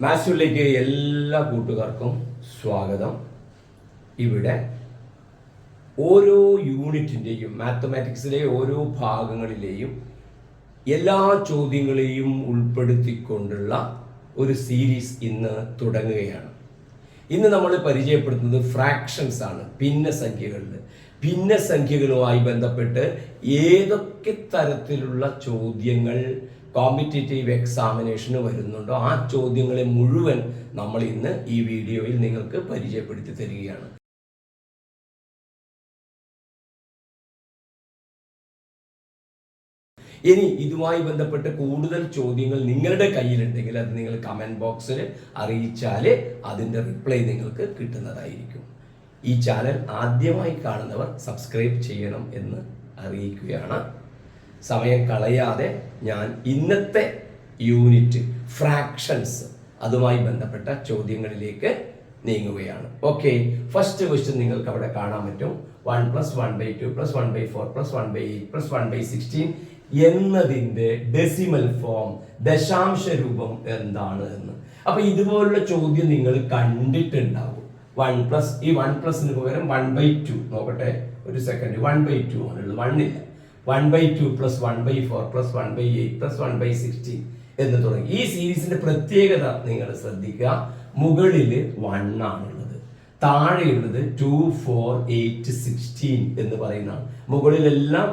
മാത്സിലേക്ക് എല്ലാ കൂട്ടുകാർക്കും സ്വാഗതം. ഇവിടെ ഓരോ യൂണിറ്റിന്റെയും മാത്തമാറ്റിക്സിലെ ഓരോ ഭാഗങ്ങളിലെയും എല്ലാ ചോദ്യങ്ങളെയും ഉൾപ്പെടുത്തിക്കൊണ്ടുള്ള ഒരു സീരീസ് ഇന്ന് തുടങ്ങുകയാണ്. ഇന്ന് നമ്മൾ പരിചയപ്പെടുത്തുന്നത് ഫ്രാക്ഷൻസ് ആണ് ഭിന്നസംഖ്യകളിൽ ഭിന്നസംഖ്യകളുമായി ബന്ധപ്പെട്ട് ഏതൊക്കെ തരത്തിലുള്ള ചോദ്യങ്ങൾ കോമ്പറ്റേറ്റീവ് എക്സാമിനേഷന് വരുന്നുണ്ടോ ആ ചോദ്യങ്ങളെ മുഴുവൻ നമ്മൾ ഇന്ന് ഈ വീഡിയോയിൽ നിങ്ങൾക്ക് പരിചയപ്പെടുത്തി തരികയാണ്. ഇനി ഇതുമായി ബന്ധപ്പെട്ട് കൂടുതൽ ചോദ്യങ്ങൾ നിങ്ങളുടെ കയ്യിലുണ്ടെങ്കിൽ അത് നിങ്ങൾ കമന്റ് ബോക്സിൽ അറിയിച്ചാൽ അതിന്റെ റിപ്ലൈ നിങ്ങൾക്ക് കിട്ടുന്നതായിരിക്കും. ഈ ചാനൽ ആദ്യമായി കാണുന്നവർ സബ്സ്ക്രൈബ് ചെയ്യണം എന്ന് അറിയിക്കുകയാണ്. സമയം കളയാതെ ഞാൻ ഇന്നത്തെ യൂണിറ്റ് ഫ്രാക്ഷൻസ് അതുമായി ബന്ധപ്പെട്ട ചോദ്യങ്ങളിലേക്ക് നീങ്ങുകയാണ്. ഓക്കെ ഫസ്റ്റ് ക്വസ്റ്റ്യൻ നിങ്ങൾക്ക് അവിടെ കാണാൻ പറ്റും. One plus one by two plus one by four plus one by eight plus one by sixteen എന്നതിന്റെ ഡെസിമൽ ഫോം ദശാംശ രൂപം എന്താണ് എന്ന്. അപ്പൊ ഇതുപോലുള്ള ചോദ്യം നിങ്ങൾ കണ്ടിട്ടുണ്ടാവും. വൺ പ്ലസ് ഈ വൺ പ്ലസിന് പകരം വൺ ബൈ ടു നോക്കട്ടെ ഒരു സെക്കൻഡ് വൺ ബൈ ടു ആണുള്ളത് വൺ ഇല്ല one by two plus one by four plus one by eight plus one by sixteen എന്ന് തുടങ്ങി. ഈ സീരീസിന്റെ പ്രത്യേകത നിങ്ങൾ ശ്രദ്ധിക്കുക. മുകളിൽ വൺ ആണുള്ളത്. താഴെയുള്ളത് ടു ഫോർ എയ്റ്റ് സിക്സ്റ്റീൻ എന്ന് പറയുന്നതാണ്. മുകളിലെല്ലാം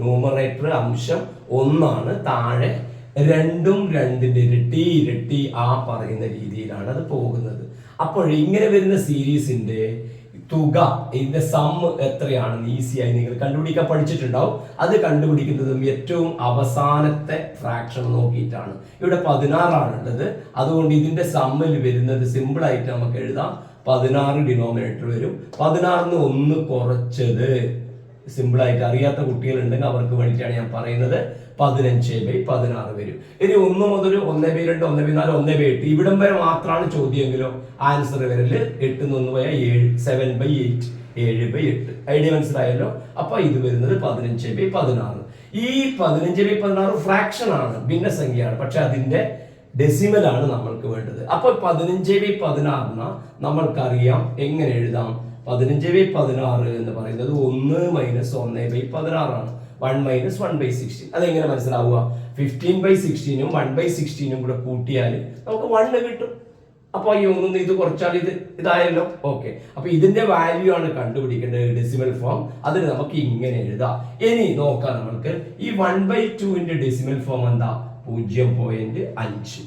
ന്യൂമറേറ്റർ അംശം ഒന്നാണ്. താഴെ രണ്ടും രണ്ടിന്റെ ഇരട്ടി ഇരട്ടി ആ പറയുന്ന രീതിയിലാണ് അത് പോകുന്നത്. അപ്പോൾ ഇങ്ങനെ വരുന്ന സീരീസിന്റെ തുക ഇതിന്റെ സം എത്രയാണെന്ന് ഈസിയായി നിങ്ങൾ കണ്ടുപിടിക്കാൻ പഠിച്ചിട്ടുണ്ടാവും. അത് കണ്ടുപിടിക്കുന്നതും ഏറ്റവും അവസാനത്തെ ഫ്രാക്ഷൻ നോക്കിയിട്ടാണ്. ഇവിടെ പതിനാറാണ് ഉള്ളത് അതുകൊണ്ട് ഇതിന്റെ സമ്മിൽ വരുന്നത് സിമ്പിൾ ആയിട്ട് നമുക്ക് എഴുതാം. പതിനാറ് ഡിനോമിനേറ്റർ വരും. പതിനാറിന് ഒന്ന് കുറച്ചത്. സിമ്പിൾ ആയിട്ട് അറിയാത്ത കുട്ടികളുണ്ടെങ്കിൽ അവർക്ക് വേണ്ടിയിട്ടാണ് ഞാൻ പറയുന്നത്. പതിനഞ്ച് ബൈ പതിനാറ് വരും. ഇനി ഒന്ന് മുതൽ ഒന്ന് ബൈ രണ്ട് ഒന്ന് ബൈ നാല് ഒന്ന് ബൈ എട്ട്. ഇവിടം വരെ മാത്രമാണ് ചോദ്യമെങ്കിലും? ആൻസർ വരൽ എട്ട് ഒന്ന് പോയാൽ ഏഴ് സെവൻ ബൈ എയ്റ്റ് ഏഴ് ബൈ എട്ട്. ഐഡിയ മനസ്സിലായല്ലോ? അപ്പൊ ഇത് വരുന്നത് പതിനഞ്ച് ബൈ പതിനാറ്. ഈ പതിനഞ്ച് ബൈ പതിനാറ് ഫ്രാക്ഷൻ ആണ് ഭിന്നസംഖ്യയാണ്. പക്ഷെ അതിന്റെ ഡെസിമൽ ആണ് നമ്മൾക്ക് വേണ്ടത്. അപ്പൊ പതിനഞ്ച് ബൈ പതിനാറിന് നമ്മൾക്കറിയാം എങ്ങനെ എഴുതാം? പതിനഞ്ച് ബൈ പതിനാറ് എന്ന് പറയുന്നത് ഒന്ന് മൈനസ് ഒന്ന് by പതിനാറാണ്. One minus one by sixteen അതെങ്ങനെ മനസ്സിലാവുക? ഫിഫ്റ്റീൻ ബൈ സിക്സ്റ്റീനും വൺ ബൈ സിക്സ്റ്റീനും കൂടെ കൂട്ടിയാൽ നമുക്ക് വണ്ണ് കിട്ടും. അപ്പോൾ ഈ ഒന്നും ഇത് കുറച്ചാൽ ഇത് ഇതായല്ലോ? ഓക്കെ അപ്പൊ ഇതിന്റെ വാല്യൂ ആണ് കണ്ടുപിടിക്കേണ്ടത് ഡെസിമൽ ഫോം അതിന് നമുക്ക് ഇങ്ങനെ എഴുതാം. ഇനി നോക്കാം നമുക്ക് ഈ വൺ ബൈ ടുവിന്റെ ഡെസിമൽ ഫോം എന്താ? പൂജ്യം പോയിന്റ് അഞ്ച്.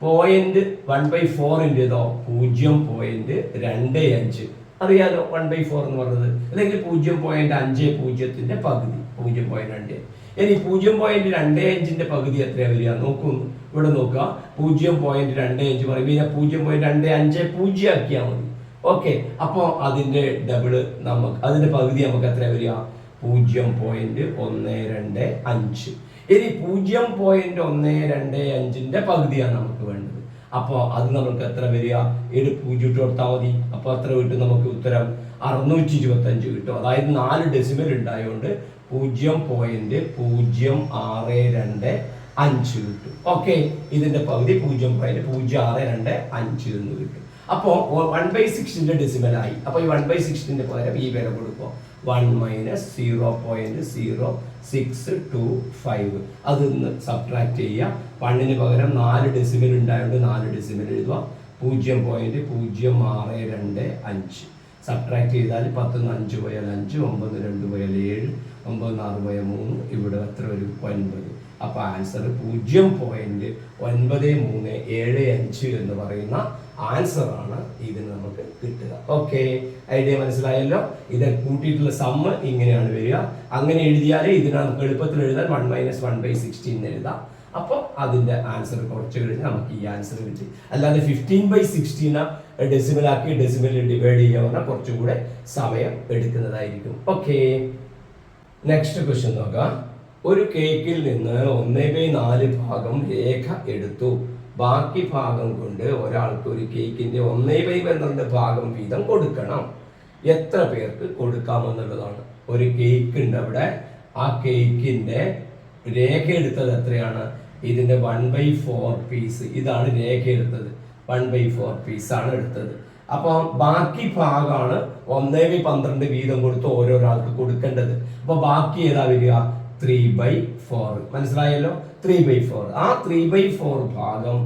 പോയിന്റ് വൺ ബൈ ഫോറിന്റെതോ പൂജ്യം പോയിന്റ് രണ്ട് അഞ്ച്. അറിയാലോ വൺ ബൈ ഫോർ എന്ന് പറഞ്ഞത്. അല്ലെങ്കിൽ പൂജ്യം പോയിന്റ് അഞ്ച് പൂജ്യത്തിന്റെ പകുതി പൂജ്യം പോയിന്റ് രണ്ട്. ഇനി പൂജ്യം പോയിന്റ് രണ്ട് അഞ്ചിന്റെ പകുതി എത്രയാ വരിക? നോക്കൂ ഇവിടെ നോക്കുക. പൂജ്യം പോയിന്റ് രണ്ട് അഞ്ച് പറയുമ്പോൾ ഇതിനെ പൂജ്യം പോയിന്റ് രണ്ട് അഞ്ച് പൂജ്യം ആക്കിയാൽ മതി. ഓക്കെ അപ്പോൾ അതിന്റെ ഡബിൾ നമുക്ക് അതിന്റെ പകുതി നമുക്ക് എത്ര വരിക? പൂജ്യം പോയിന്റ് ഒന്ന് രണ്ട് അഞ്ച്. ഇനി പൂജ്യം പോയിന്റ് ഒന്ന് രണ്ട് അഞ്ചിന്റെ പകുതിയാണ് നമുക്ക് വേണ്ടത്. അപ്പോൾ അത് നമുക്ക് എത്ര വരിക? ഏഴ് പൂജ്യം ഇട്ട് കൊടുത്താൽ മതി. അപ്പോൾ എത്ര കിട്ടും നമുക്ക് ഉത്തരം? അറുന്നൂറ്റി ഇരുപത്തി അഞ്ച് കിട്ടും. അതായത് നാല് ഡെസിമൽ ഉണ്ടായതുകൊണ്ട് പൂജ്യം പോയിന്റ് പൂജ്യം ആറ് രണ്ട് അഞ്ച് കിട്ടും. ഓക്കെ ഇതിന്റെ പകുതി പൂജ്യം പോയിന്റ് പൂജ്യം ആറ് രണ്ട് അഞ്ച് എന്ന് കിട്ടും. അപ്പോൾ വൺ ബൈ സിക്സിന്റെ ഡെസിമൽ ആയി അപ്പോൾ ഈ വൺ ബൈ സിക്സിന്റെ പകരം ഈ വില കൊടുക്കുക one minus zero point zero six two five. ചെയ്യുക. വണ്ണിന് പകരം നാല് ഡെസിമൽ ഉണ്ടായതുകൊണ്ട് നാല് ഡെസിമൽ എഴുതുക. പൂജ്യം പോയിന്റ് പൂജ്യം ആറ് രണ്ട് അഞ്ച്. സബ്ട്രാക്ട് ചെയ്താൽ പത്തുനിന്ന് അഞ്ച് പോയാൽ അഞ്ച് ഒമ്പത് രണ്ട് പോയാൽ ഏഴ് ഒമ്പത് ആറ് പോയാൽ മൂന്ന്. ഇവിടെ എത്ര വരും? ഒൻപത്. അപ്പോൾ ആൻസർ പൂജ്യം പോയിന്റ് ഒൻപത് മൂന്ന് ഏഴ് അഞ്ച് എന്ന് പറയുന്ന ആൻസർ ആണ് ഇതിന് നമുക്ക് കിട്ടുക. ഓക്കെ ഐഡിയ മനസ്സിലായല്ലോ? ഇത് കൂട്ടിയിട്ടുള്ള സമ്മ് ഇങ്ങനെയാണ് വരിക. അങ്ങനെ എഴുതിയാൽ ഇതിന് നമുക്ക് എളുപ്പത്തിൽ എഴുതാൻ one minus one by sixteen എഴുതാം. അപ്പോൾ അതിന്റെ ആൻസർ കുറച്ച് കഴിഞ്ഞ് നമുക്ക് ഈ ആൻസർ കിട്ടി. അല്ലാതെ ഫിഫ്റ്റീൻ ബൈ ഡെസിമൽ ഡെസിമലാക്കി ഡെസിമലിൽ ഡിവൈഡ് ചെയ്യുക പറഞ്ഞാൽ കുറച്ചുകൂടെ സമയം എടുക്കുന്നതായിരിക്കും. ഓക്കെ നെക്സ്റ്റ് ക്വസ്റ്റ്യൻ നോക്കാം. ഒരു കേക്കിൽ നിന്ന് ഒന്നേ ബൈ നാല് ഭാഗം രേഖ എടുത്തു. ബാക്കി ഭാഗം കൊണ്ട് ഒരാൾക്ക് ഒരു കേക്കിന്റെ ഒന്നേ ബൈ പന്ത്രണ്ട് ഭാഗം വീതം കൊടുക്കണം. എത്ര പേർക്ക് കൊടുക്കാമെന്നുള്ളതാണ്. ഒരു കേക്ക് ഉണ്ട് അവിടെ. ആ കേക്കിന്റെ രേഖ എടുത്തത് എത്രയാണ്? ഇതിന്റെ വൺ ബൈ ഫോർ പീസ് ഇതാണ് രേഖ എടുത്തത്. വൺ ബൈ ഫോർ പീസ് ആണ് എടുത്തത്. അപ്പോൾ ബാക്കി ഭാഗമാണ് ഒന്നേ ബൈ പന്ത്രണ്ട് വീതം കൊടുത്ത് ഓരോരാൾക്ക് കൊടുക്കേണ്ടത്. അപ്പോൾ ബാക്കി ഏതാ വരിക? ത്രീ ബൈ ഫോർ മനസ്സിലായല്ലോ? ത്രീ ബൈ ഫോർ ആ ത്രീ ബൈ ഫോർ ഭാഗം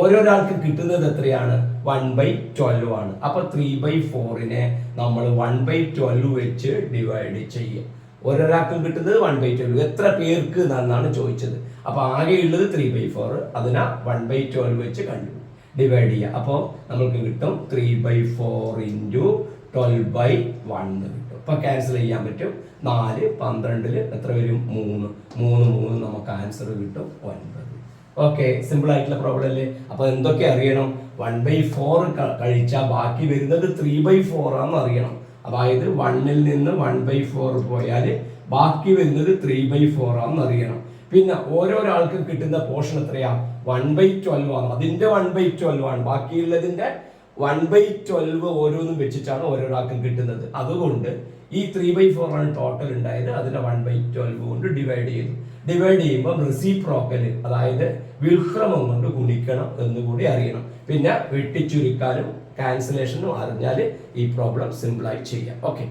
ഓരോരാൾക്ക് കിട്ടുന്നത് എത്രയാണ്? വൺ ബൈ ട്വൽവ് ആണ്. അപ്പൊ ത്രീ ബൈ ഫോറിനെ നമ്മൾ വൺ ബൈ ട്വൽവ് വെച്ച് ഡിവൈഡ് ചെയ്യുക ഓരോരാൾക്കും കിട്ടുന്നത് വൺ ബൈ ട്വൽവ് എത്ര പേർക്ക് എന്നാണ് ചോദിച്ചത്. അപ്പൊ ആകെയുള്ളത് ത്രീ ബൈ ഫോർ അതിനെ വൺ ബൈ ട്വൽവ് വെച്ച് കണ്ടു. ഡിവൈഡ് ചെയ്യുക അപ്പോൾ നമ്മൾക്ക് കിട്ടും three by four into twelve by one കിട്ടും ഇപ്പൊ ക്യാൻസൽ ചെയ്യാൻ പറ്റും. നാല് പന്ത്രണ്ടിൽ എത്ര വരും? മൂന്ന്. മൂന്ന് മൂന്ന് നമുക്ക് ആൻസർ കിട്ടും. ഒൻപത്. ഓക്കെ സിമ്പിൾ ആയിട്ടുള്ള പ്രോബ്ലം അല്ലേ? അപ്പൊ എന്തൊക്കെ അറിയണം? വൺ ബൈ ഫോർ കഴിച്ചാൽ ബാക്കി വരുന്നത് ത്രീ ബൈ ഫോർ ആണെന്ന് അറിയണം. അതായത് വണ്ണിൽ നിന്ന് വൺ ബൈ ഫോർ പോയാൽ ബാക്കി വരുന്നത് ത്രീ ബൈ ഫോർ ആണെന്ന് അറിയണം. പിന്നെ ഓരോരാൾക്കും കിട്ടുന്ന പോർഷൻ എത്രയാ? വൺ ബൈ ട്വൽവ് ആണ്. അതിന്റെ വൺ ബൈ ട്വൽവ് ആണ്. ബാക്കിയുള്ളതിന്റെ വൺ ബൈ ട്വൽവ് ഓരോന്നും വെച്ചിട്ടാണ് ഓരോരാൾക്കും കിട്ടുന്നത്. അതുകൊണ്ട് ഈ ത്രീ ബൈ ഫോർ ആണ് ടോട്ടൽ ഉണ്ടായത്. അതിനെ വൺ ബൈ ട്വൽവ് കൊണ്ട് ഡിവൈഡ് ചെയ്തു. ഡിവൈഡ് ചെയ്യുമ്പോൾ റെസിപ്രോക്കൽ അതായത് വിൽക്രമം കൊണ്ട് ഗുണിക്കണം എന്ന് കൂടി അറിയണം. പിന്നെ വെട്ടിച്ചുരുക്കാനും ക്യാൻസലേഷനും അറിഞ്ഞാൽ ഈ പ്രോബ്ലം സിമ്പിളായി ചെയ്യാം. ഓക്കെ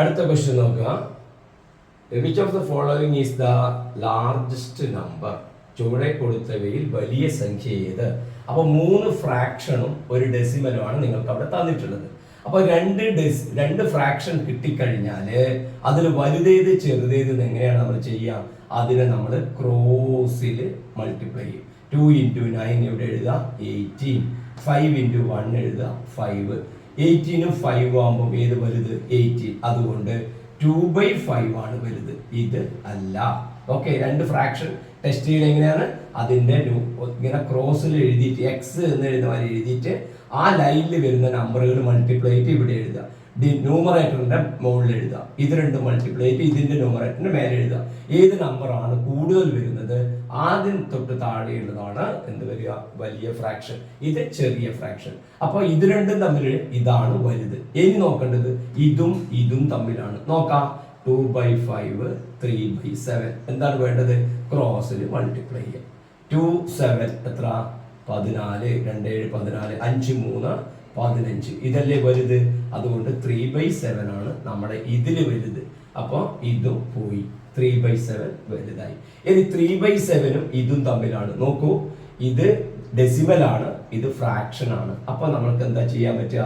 അടുത്ത ക്വസ്റ്റ്യൻ നോക്കുക. Which of the following is the largest number ചുവടെ കൊടുത്തവയിൽ വലിയ സംഖ്യ ഏത്? അപ്പോൾ മൂന്ന് ഫ്രാക്ഷനും ഒരു ഡെസിമലുമാണ് നിങ്ങൾക്ക് അവിടെ തന്നിട്ടുള്ളത്. അപ്പോൾ രണ്ട് ഡിസ് രണ്ട് ഫ്രാക്ഷൻ കിട്ടിക്കഴിഞ്ഞാൽ അതിൽ വലുതേത് ചെറുതേത് എങ്ങനെയാണ് നമ്മൾ ചെയ്യുക അതിനെ നമ്മൾ ക്രോസിൽ മൾട്ടിപ്ലൈ ചെയ്യും. ടു ഇന്റു നയൻ ഇവിടെ എഴുതുക എയ്റ്റീൻ ഫൈവ് ഇന്റു വൺ എഴുതുക ഫൈവ് എയ്റ്റീനും ഫൈവ് ആകുമ്പോൾ ഏത് വലുത്? എയ്റ്റീൻ അതുകൊണ്ട് ടു ബൈ ഫൈവ് ആണ് വലുത്. ഇത് അല്ല. ഓക്കെ രണ്ട് ഫ്രാക്ഷൻ ടെസ്റ്റ് ചെയ്യുന്നത് എങ്ങനെയാണ്? അതിന്റെ ഇങ്ങനെ ക്രോസിൽ എഴുതിയിട്ട് എക്സ് എന്ന് എഴുതുന്ന എഴുതിയിട്ട് ആ ലൈനിൽ വരുന്ന നമ്പറുകൾ മൾട്ടിപ്ലൈ ചെയ്ത് ഇവിടെ എഴുതുക. ഡി ന്യൂമറേറ്ററിന്റെ മുകളിൽ എഴുതുക. ഇത് രണ്ടും മൾട്ടിപ്ലൈ ചെയ്ത് ഇതിന്റെ ന്യൂമറേറ്ററിന്റെ മേലെ എഴുതുക. ഏത് നമ്പറാണ് കൂടുതൽ വരുന്നത്? ആദ്യം തൊട്ട് താഴെയുള്ളതാണ് എന്ത് വരിക? വലിയ ഫ്രാക്ഷൻ ഇത് ചെറിയ ഫ്രാക്ഷൻ അപ്പോൾ ഇത് രണ്ടും തമ്മിൽ ഇതാണ് വലുത്. ഇനി നോക്കേണ്ടത് ഇതും ഇതും തമ്മിലാണ്. നോക്കാം. Two by five three by seven എന്താണ് വേണ്ടത്? ക്രോസിൽ മൾട്ടിപ്ലൈ ചെയ്യുക ടു സെവൻ എത്ര? പതിനാല് രണ്ട് ഏഴ് പതിനാല് അഞ്ച് മൂന്ന് പതിനഞ്ച്. ഇതല്ലേ വലുത്? അതുകൊണ്ട് ത്രീ ബൈ സെവൻ ആണ് നമ്മുടെ ഇതിൽ വലുത്. അപ്പോൾ ഇതും പോയി. ത്രീ ബൈ സെവൻ വലുതായി. ഇനി ത്രീ ബൈ സെവനും ഇതും തമ്മിലാണ്. നോക്കൂ ഇത് ഡെസിമൽ ആണ് ഇത് ഫ്രാക്ഷൻ ആണ്. അപ്പോൾ നമ്മൾക്ക് എന്താ ചെയ്യാൻ പറ്റുക?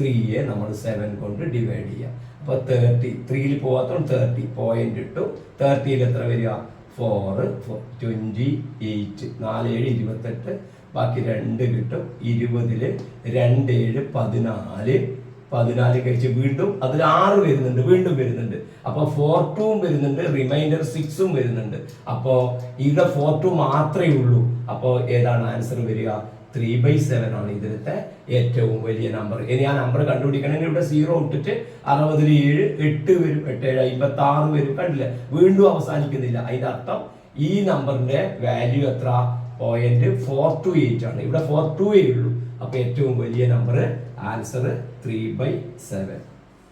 ത്രീയെ നമ്മൾ സെവൻ കൊണ്ട് ഡിവൈഡ് ചെയ്യാം. അപ്പൊ തേർട്ടി ത്രീയിൽ പോവാത്തോണ്ട് തേർട്ടി പോയിന്റ് ഇട്ടു. തേർട്ടിയിൽ എത്ര വരിക? ഫോർ ട്വന്റി എയ്റ്റ് നാല് ഏഴ് ഇരുപത്തെട്ട് ബാക്കി രണ്ട് കിട്ടും. ഇരുപതിൽ രണ്ട് ഏഴ് പതിനാല്. പതിനാല് കഴിച്ച് വീണ്ടും അതിൽ ആറ് വരുന്നുണ്ട് വീണ്ടും വരുന്നുണ്ട്. അപ്പൊ ഫോർ ടൂവും വരുന്നുണ്ട് റിമൈൻഡർ സിക്സും വരുന്നുണ്ട്. അപ്പോൾ ഇവിടെ ഫോർ ടു മാത്രമേ ഉള്ളൂ. അപ്പോൾ ഏതാണ് ആൻസർ വരിക? ത്രീ ബൈ സെവൻ ആണ് ഇതിലത്തെ ഏറ്റവും വലിയ നമ്പർ ഇനി ആ നമ്പർ കണ്ടുപിടിക്കണമെങ്കിൽ ഇവിടെ സീറോ ഇട്ടിട്ട് അറുപതിൽ ഏഴ് എട്ട് വരും എട്ട് ഏഴ് അമ്പത്തി ആറ് വരും. കണ്ടില്ല? വീണ്ടും അവസാനിക്കുന്നില്ല. അതിന്റെ അർത്ഥം ഈ നമ്പറിന്റെ വാല്യൂ എത്ര? പോയിന്റ് ഫോർ ടു എയ്റ്റ് ആണ്. ഇവിടെ ഫോർ ടു എ ഉള്ളൂ. അപ്പൊ ഏറ്റവും വലിയ number answer three by seven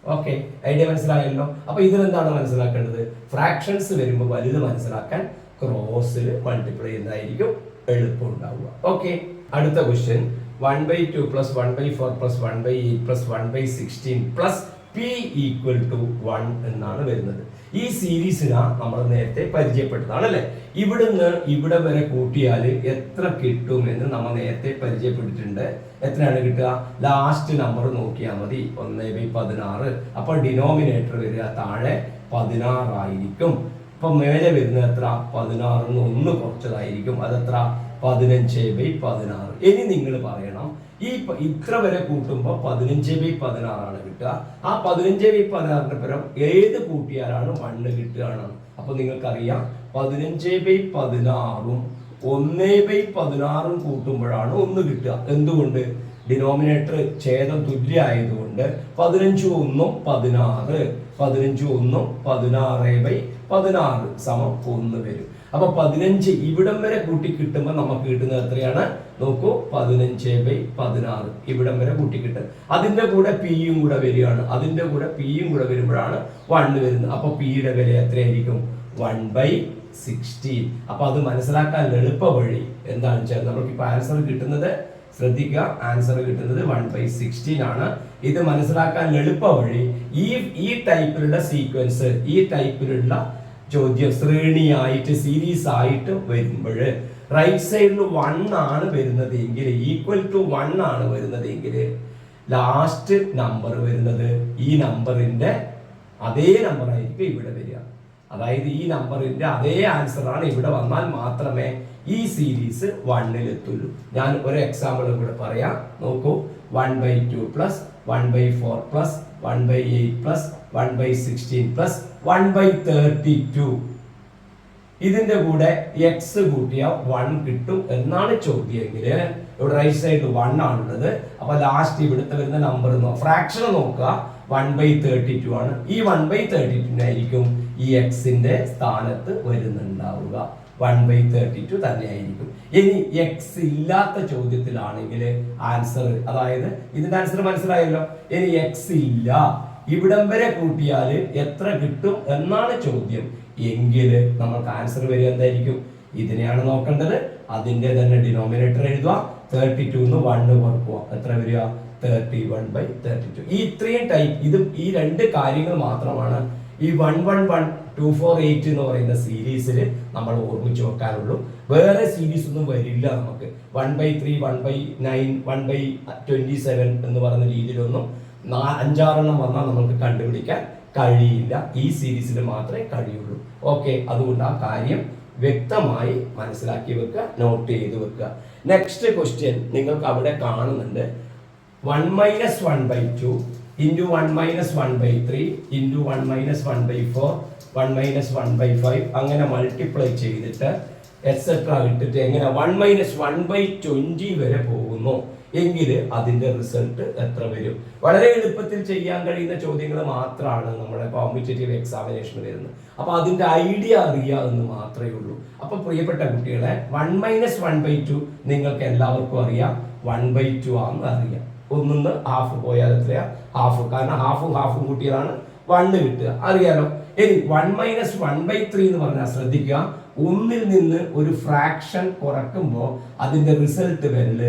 okay idea മനസ്സിലായല്ലോ? അപ്പൊ ഇതിലെന്താണ് മനസ്സിലാക്കേണ്ടത്? ഫ്രാക്ഷൻസ് വരുമ്പോൾ വലുത് മനസ്സിലാക്കാൻ ക്രോസിൽ മൾട്ടിപ്ലൈ ചെയ്യുന്നതായിരിക്കും എളുപ്പം ഉണ്ടാവുക ഓക്കെ അടുത്ത question one by two plus one by four plus one by eight plus one by sixteen plus P equal to one എന്നാണ് വരുന്നത്. ഈ സീരീസിനാ നമ്മൾ നേരത്തെ പരിചയപ്പെട്ടതാണ് അല്ലെ ഇവിടുന്ന് ഇവിടെ വരെ കൂട്ടിയാൽ എത്ര കിട്ടും എന്ന് നമ്മൾ നേരത്തെ പരിചയപ്പെട്ടിട്ടുണ്ട്. എത്രയാണ് കിട്ടുക? ലാസ്റ്റ് നമ്പർ നോക്കിയാൽ മതി. ഒന്ന് ബൈ പതിനാറ്. അപ്പോൾ ഡിനോമിനേറ്റർ വരിക താഴെ പതിനാറായിരിക്കും. ഇപ്പൊ മേലെ വരുന്ന എത്ര? പതിനാറിന് ഒന്ന് കുറച്ചതായിരിക്കും. അതെത്ര? പതിനഞ്ച് ബൈ പതിനാറ്. ഇനി നിങ്ങൾ പറയണം. ഈ ഇത്ര വരെ കൂട്ടുമ്പോൾ പതിനഞ്ച് ബൈ പതിനാറാണ് കിട്ടുക. ആ പതിനഞ്ച് ബൈ പതിനാറിന്റെ പരം ഏത് കൂട്ടിയാലാണ് മണ്ണ് കിട്ടുകയാണ് അപ്പൊ നിങ്ങൾക്കറിയാം പതിനഞ്ച് ബൈ പതിനാറും ഒന്നേ ബൈ പതിനാറും കൂട്ടുമ്പോഴാണ് ഒന്ന് കിട്ടുക. എന്തുകൊണ്ട്? ഡിനോമിനേറ്റർ ഛേദം തുല്യമായതുകൊണ്ട് പതിനഞ്ച് ഒന്നും പതിനാറ് പതിനഞ്ച് ഒന്നും പതിനാറ് ബൈ പതിനാറ് സമം ഒന്ന് വരും. അപ്പൊ പതിനഞ്ച് ഇവിടം വരെ കൂട്ടി കിട്ടുമ്പോൾ നമുക്ക് കിട്ടുന്നത് എത്രയാണ്? നോക്കൂ പതിനഞ്ച് ബൈ പതിനാറ് ഇവിടം വരെ കൂട്ടി കിട്ടും. അതിന്റെ കൂടെ പിയും കൂടെ വരികയാണ്. അതിന്റെ കൂടെ പിയും കൂടെ വരുമ്പോഴാണ് വണ്ണ് വരുന്നത്. അപ്പൊ പിയുടെ വില എത്രയായിരിക്കും? വൺ ബൈ സിക്സ്റ്റീൻ അപ്പൊ അത് മനസ്സിലാക്കാൻ എളുപ്പ വഴി എന്താണെന്ന് വെച്ചാൽ നമുക്കിപ്പോൾ ആൻസർ കിട്ടുന്നത് ശ്രദ്ധിക്കുക. ആൻസർ കിട്ടുന്നത് വൺ ബൈ സിക്സ്റ്റീൻ ആണ്. ഇത് മനസ്സിലാക്കാൻ എളുപ്പ വഴി ഈ ഈ ടൈപ്പിലുള്ള സീക്വൻസ് ഈ ടൈപ്പിലുള്ള ചോദ്യം ശ്രേണിയായിട്ട് സീരീസ് ആയിട്ട് വരുമ്പോൾ റൈറ്റ് സൈഡിൽ വൺ ആണ് വരുന്നത് എങ്കിൽ ഈക്വൽ ടു വൺ ആണ് വരുന്നത് എങ്കിൽ ലാസ്റ്റ് നമ്പർ വരുന്നത് ഈ നമ്പറിന്റെ അതേ നമ്പർ ആയിരിക്കും ഇവിടെ വരിക. അതായത് ഈ നമ്പറിന്റെ അതേ ആൻസർ ആണ് ഇവിടെ വന്നാൽ മാത്രമേ ഈ സീരീസ് വണ്ണിലെത്തുള്ളൂ ഞാൻ ഒരു എക്സാമ്പിൾ കൂടെ പറയാം. നോക്കൂ. One by two plus one by four plus one by eight plus one by sixteen plus one by thirty two ഇതിന്റെ കൂടെ എക്സ് കൂട്ടിയ വൺ കിട്ടും എന്നാണ് ചോദ്യമെങ്കിൽ ഇവിടെ റൈറ്റ് സൈഡ് വൺ ആണുള്ളത്. അപ്പോൾ ലാസ്റ്റ് ഇവിടുത്തെ വരുന്ന നമ്പർ ഫ്രാക്ഷൻ നോക്കുക. വൺ ബൈ തേർട്ടി ടു ആണ്. ഈ വൺ ബൈ തേർട്ടി ടുവിനായിരിക്കും ഈ എക്സിന്റെ സ്ഥാനത്ത് വരുന്നുണ്ടാവുക. വൺ ബൈ തേർട്ടി ടു തന്നെയായിരിക്കും. ഇനി എക്സ് ഇല്ലാത്ത ചോദ്യത്തിലാണെങ്കിൽ ആൻസർ അതായത് ഇതിന്റെ ആൻസർ മനസ്സിലായല്ലോ. ഇനി എക്സ് ഇല്ല. ഇവിടം വരെ കൂട്ടിയാൽ എത്ര കിട്ടും എന്നാണ് ചോദ്യം. എങ്കിൽ നമ്മൾക്ക് ആൻസർ വരിക എന്തായിരിക്കും? ഇതിനെയാണ് നോക്കേണ്ടത്. അതിന്റെ തന്നെ ഡിനോമിനേറ്റർ എഴുതുക. തേർട്ടി ടു എന്ന് വണ്ണ് കുറക്കുക. എത്ര വരിക? Thirty one by thirty two ഈ ഇത്രയും ടൈപ്പ് ഇത് ഈ രണ്ട് കാര്യങ്ങൾ മാത്രമാണ് ഈ one one one two four eight എന്ന് പറയുന്ന സീരീസിൽ നമ്മൾ ഓർമ്മിച്ച് വെക്കാറുള്ളൂ. വേറെ സീരീസ് ഒന്നും വരില്ല നമുക്ക്. One by three one by nine one by twenty seven എന്ന് പറയുന്ന രീതിയിലൊന്നും അഞ്ചാറെണ്ണം വന്നാൽ നമ്മൾക്ക് കണ്ടുപിടിക്കാൻ കഴിയില്ല. ഈ സീരീസിൽ മാത്രമേ കഴിയുള്ളൂ. ഓക്കെ അതുകൊണ്ട് ആ കാര്യം വ്യക്തമായി മനസ്സിലാക്കി വെക്കുക നോട്ട് ചെയ്ത് വെക്കുക. നെക്സ്റ്റ് ക്വസ്റ്റ്യൻ നിങ്ങൾക്ക് അവിടെ കാണുന്നുണ്ട്. One minus one by two into one minus one by three into one minus one by four one minus one by five അങ്ങനെ മൾട്ടിപ്ലൈ ചെയ്തിട്ട് എക്സെട്ര ഇട്ടിട്ട് എങ്ങനെ one minus one by twenty വരെ പോകുന്നു. എങ്കിൽ അതിന്റെ റിസൾട്ട് എത്ര വരും? വളരെ എളുപ്പത്തിൽ ചെയ്യാൻ കഴിയുന്ന ചോദ്യങ്ങൾ മാത്രമാണ് നമ്മുടെ കോമ്പറ്റേറ്റീവ് എക്സാമിനേഷൻ വരുന്നത്. അപ്പോൾ അതിന്റെ ഐഡിയ അറിയുക എന്ന് മാത്രമേ ഉള്ളൂ. അപ്പോൾ പ്രിയപ്പെട്ട കുട്ടികളെ one minus one by two നിങ്ങൾക്ക് എല്ലാവർക്കും അറിയാം. വൺ ബൈ ടു ആണെന്ന് അറിയാം. ഒന്നിന്ന് ഹാഫ് പോയാൽ എത്രയാ? ഹാഫ് കാരണം ഹാഫും ഹാഫും കൂട്ടിയതാണ് വണ്ണ് കിട്ടുക. അറിയാലോ? ഇനി one minus one by three എന്ന് പറഞ്ഞാൽ ശ്രദ്ധിക്കുക. ഒന്നിൽ നിന്ന് ഒരു ഫ്രാക്ഷൻ കുറക്കുമ്പോൾ അതിന്റെ result വരൽ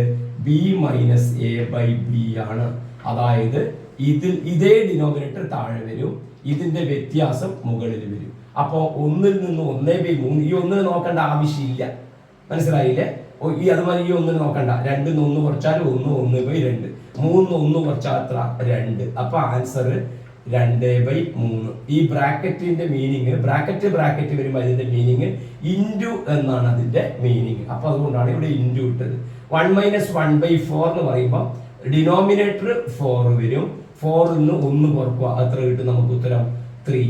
B minus A by B ആണ്. അതായത് ഇതിൽ ഇതേ ഡിനോമിനേറ്റർ താഴെ വരും. ഇതിന്റെ വ്യത്യാസം മുകളിൽ വരും. അപ്പോൾ ഒന്നിൽ നിന്ന് ഒന്നേ ബൈ മൂന്ന് ഈ ഒന്നിന് നോക്കേണ്ട ആവശ്യമില്ല. മനസ്സിലായില്ലേ? ഈ അതുപോലെ ഈ ഒന്നിന് നോക്കണ്ട. രണ്ടിന്ന് ഒന്ന് കുറച്ചാൽ ഒന്ന് ഒന്ന് ബൈ രണ്ട്. മൂന്ന് ഒന്ന് കുറച്ചാൽ അത്ര രണ്ട്. അപ്പൊ ആൻസർ രണ്ട് ബൈ മൂന്ന്. ഈ ബ്രാക്കറ്റിന്റെ മീനിങ് ബ്രാക്കറ്റ് ബ്രാക്കറ്റ് വരുമ്പോൾ അതിന്റെ മീനിങ് ഇന്റു എന്നാണ് അതിന്റെ മീനിങ് അപ്പൊ അതുകൊണ്ടാണ് ഇവിടെ ഇന്റു ഇട്ടത്. One minus one by four എന്ന് പറയുമ്പോൾ ഡിനോമിനേറ്റർ ഫോർ വരും. ഫോറിൽ നിന്ന് ഒന്ന് കുറക്കുക. അത്ര കിട്ടും നമുക്ക് ഉത്തരം. Three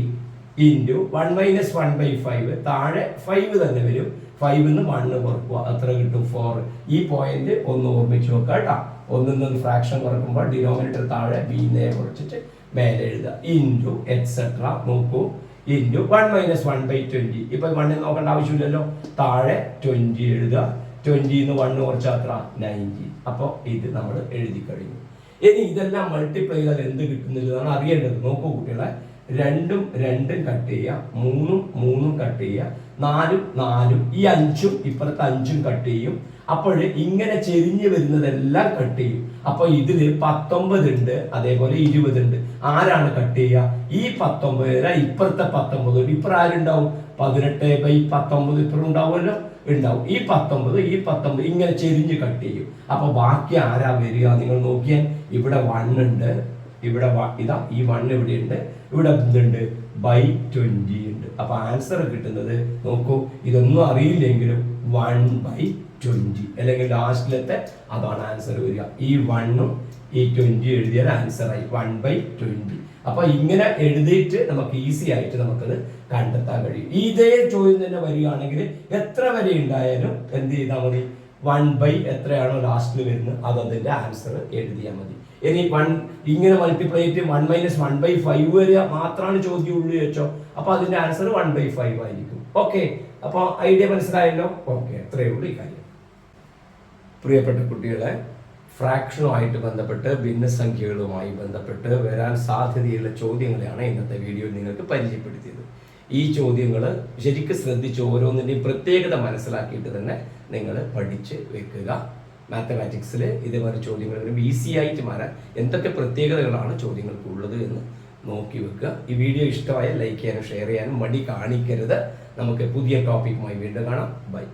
into one minus one by five താഴെ ഫൈവ് തന്നെ വരും. ഫൈവിൽ നിന്ന് വണ്ണ് കുറക്കുക. അത്ര കിട്ടും ഫോർ ഈ പോയിന്റ് ഒന്ന് ഓർമ്മിച്ച് വെക്കുക കേട്ടോ. ഒന്നിൽ നിന്ന് ഫ്രാക്ഷൻ കുറക്കുമ്പോൾ ഡിനോമിനേറ്റർ താഴെ ബി നേ കുറച്ചിട്ട് മേലെ എഴുതുക. ഇന്റു എക്സെട്ര നോക്കൂ. Into one minus one by twenty ഇപ്പൊ വണ്ണിൽ നോക്കേണ്ട ആവശ്യമില്ലല്ലോ. താഴെ ട്വന്റി എഴുതുക. ട്വന്റിന്ന് വൺ ഓർ അത്ര നയന്റി അപ്പോൾ ഇത് നമ്മൾ എഴുതി കഴിഞ്ഞു. ഇനി ഇതെല്ലാം മൾട്ടിപ്ലൈ ചെയ്താൽ എന്ത് കിട്ടുന്നില്ലെന്നാണ് അറിയേണ്ടത്. നോക്കൂ കുട്ടികളെ രണ്ടും രണ്ടും കട്ട് ചെയ്യുക മൂന്നും മൂന്നും കട്ട് ചെയ്യുക നാലും നാലും ഈ അഞ്ചും ഇപ്പുറത്തെ അഞ്ചും കട്ട് ചെയ്യും. അപ്പോൾ ഇങ്ങനെ ചെരിഞ്ഞു വരുന്നതെല്ലാം കട്ട് ചെയ്യും. അപ്പോൾ ഇതിൽ പത്തൊമ്പത് ഉണ്ട് അതേപോലെ ഇരുപത് ഉണ്ട്. ആരാണ് കട്ട് ചെയ്യുക? ഈ പത്തൊമ്പത് ഇപ്പുറത്തെ പത്തൊമ്പത്. ഇപ്പുറം ആരുണ്ടാവും? പതിനെട്ട് ബൈ പത്തൊമ്പത് ഇപ്പുറം ഉണ്ടാവുമല്ലോ. ഉണ്ടാവും. ഈ പത്തൊമ്പത് ഈ പത്തൊമ്പത് ഇങ്ങനെ ചെരിഞ്ഞ് കട്ട് ചെയ്യും. അപ്പൊ ബാക്കി ആരാ വരിക? നിങ്ങൾ നോക്കിയാൽ ഇവിടെ വൺ ഉണ്ട്. ഇവിടെ ഇതാ ഈ വൺ ഇവിടെ ഉണ്ട്. ഇവിടെ എന്തുണ്ട്? ബൈ ട്വന്റി ഉണ്ട്. അപ്പൊ ആൻസർ കിട്ടുന്നത് നോക്കൂ. ഇതൊന്നും അറിയില്ലെങ്കിലും വൺ ബൈ ട്വന്റി അല്ലെങ്കിൽ ലാസ്റ്റിലത്തെ അതാണ് ആൻസർ വരിക. ഈ വണ്ണും ഈ ട്വന്റി എഴുതിയാൽ ആൻസർ ആയി. വൺ ബൈ ട്വന്റി അപ്പൊ ഇങ്ങനെ എഴുതിയിട്ട് നമുക്ക് ഈസി ആയിട്ട് നമുക്കത് കണ്ടെത്താൻ കഴിയും. ഇതേ ചോദ്യം തന്നെ വരികയാണെങ്കിൽ എത്ര വരെ ഉണ്ടായാലും എന്ത് ചെയ്താൽ മതി? വൺ ബൈ എത്രയാണോ ലാസ്റ്റിൽ വരുന്നത്? അത് അതിന്റെ ആൻസർ എഴുതിയാൽ മതി. ഇനി വൺ ഇങ്ങനെ മൾട്ടിപ്ലൈ ചെയ്തിട്ട് one minus one by five വരെ മാത്രമാണ് ചോദ്യം ഉള്ളു വെച്ചോ അപ്പൊ അതിന്റെ ആൻസർ വൺ ബൈ ഫൈവ് ആയിരിക്കും. ഓക്കെ അപ്പൊ ഐഡിയ മനസ്സിലായല്ലോ? ഓക്കെ അത്രയേ ഉള്ളൂ ഈ കാര്യം. പ്രിയപ്പെട്ട കുട്ടികളെ ഫ്രാക്ഷനുമായിട്ട് ബന്ധപ്പെട്ട് ഭിന്നസംഖ്യകളുമായി ബന്ധപ്പെട്ട് വരാൻ സാധ്യതയുള്ള ചോദ്യങ്ങളെയാണ് ഇന്നത്തെ വീഡിയോയിൽ നിങ്ങൾക്ക് പരിചയപ്പെടുത്തിയത്. ഈ ചോദ്യങ്ങൾ ശരിക്കും ശ്രദ്ധിച്ച് ഓരോന്നിന്റെയും പ്രത്യേകത മനസ്സിലാക്കിയിട്ട് തന്നെ നിങ്ങൾ പഠിച്ച് വെക്കുക. മാത്തമാറ്റിക്സിൽ ഇതേപോലെ ചോദ്യങ്ങൾ ഈസി ആയിട്ട് മാറാൻ എന്തൊക്കെ പ്രത്യേകതകളാണ് ചോദ്യങ്ങൾക്ക് ഉള്ളത് എന്ന് നോക്കി വെക്കുക. ഈ വീഡിയോ ഇഷ്ടമായ ലൈക്ക് ചെയ്യാനും ഷെയർ ചെയ്യാനും മടി കാണിക്കരുത്. നമുക്ക് പുതിയ ടോപ്പിക്കുമായി വീണ്ടും കാണാം. ബൈ.